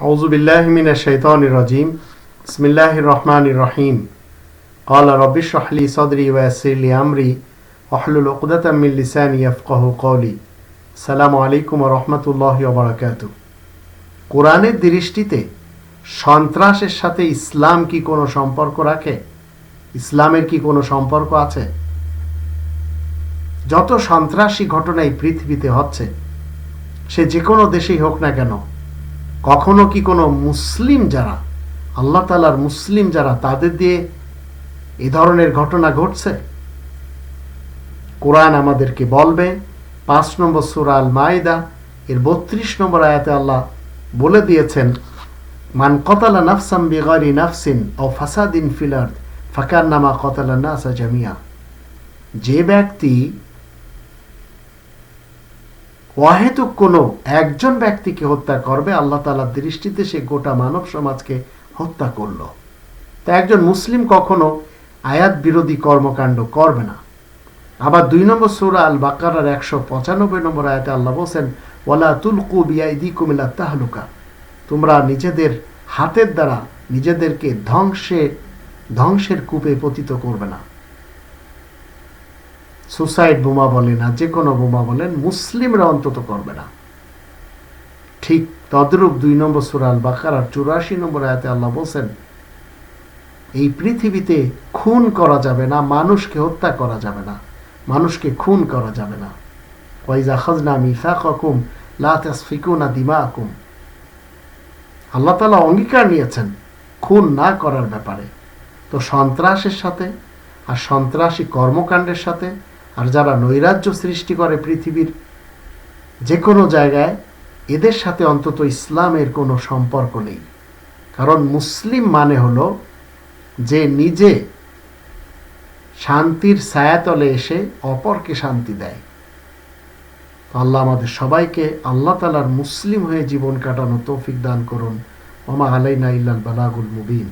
أعوذ بالله من الشيطان الرجيم بسم الله الرحمن الرحيم قال رب اشرح لي صدري ويسر لي أمري واحلل عقدة من لساني يفقه قولي السلام عليكم ورحمة الله وبركاته কোরআনের দৃষ্টিতে সন্ত্রাসের সাথে ইসলাম কি কোনো সম্পর্ক রাখে ইসলামের কি কোনো সম্পর্ক আছে যত সন্ত্রাসী ঘটনা এই পৃথিবীতে হচ্ছে সে যে কোনো দেশেই হোক না কেন কখনো কি কোনো মুসলিম যারা, আল্লাহ তালার মুসলিম যারা, তাদের দিয়ে এ ধরনের ঘটনা ঘটছে? কোরআন আমাদেরকে বলবে, পাঁচ নম্বর সুরা আল মাইদা এর বত্রিশ নম্বর আয়াতে আল্লাহ বলে দিয়েছেন, মান কতালা নাফসাম বেগরি নাফসিন ও ফাসাদিন ফিলার ফাকার নামা কতালা নাসা জামিয়া যে ব্যক্তি অহেতুক কোনো একজন ব্যক্তিকে হত্যা করবে, আল্লাহ তালার দৃষ্টিতে সে গোটা মানব সমাজকে হত্যা করল। তা একজন মুসলিম কখনো আয়াত বিরোধী কর্মকাণ্ড করবে না। আবার দুই নম্বর সুরা আল বাকারার একশো পঁচানব্বই নম্বর আয়াতে আল্লাহ বলছেন, ওয়ালা তুলকু বিআইদি কুমিল্লা তাহলুকা। তোমরা নিজেদের হাতের দ্বারা নিজেদেরকে ধ্বংসে, ধ্বংসের কূপে পতিত করবে না। সুসাইড বোমা বলেন আর যে কোনো বোমা বলেন, মুসলিমরা অন্তত করবে না। ঠিক তদ্রূপ দুই নম্বর সুরাল বাকার আর চুরাশি নম্বর আয়াতে আল্লাহ বলছেন, এই পৃথিবীতে খুন করা যাবে না, মানুষকে হত্যা করা যাবে না, মানুষকে খুন করা যাবে না। ওয়াইজা খাজনা মিফাকুম লা তাসফিকুনা দিমাকুম। আল্লাহ তালা অঙ্গীকার নিয়েছেন খুন না করার ব্যাপারে। তো সন্ত্রাসের সাথে আর সন্ত্রাসী কর্মকাণ্ডের সাথে আর যারা নৈরাজ্য সৃষ্টি করে পৃথিবীর যে কোনো জায়গায়, এদের সাথে অন্তত ইসলামের কোনো সম্পর্ক নেই। কারণ মুসলিম মানে হলো যে নিজে শান্তির ছায়াতলে এসে অপরকে শান্তি দেয়। আল্লাহ আমাদের সবাইকে আল্লাহ তালার মুসলিম হয়ে জীবন কাটানো তৌফিক দান করুন। ওমা আলাইনা ইল্লাল বালাগুল মুবিন।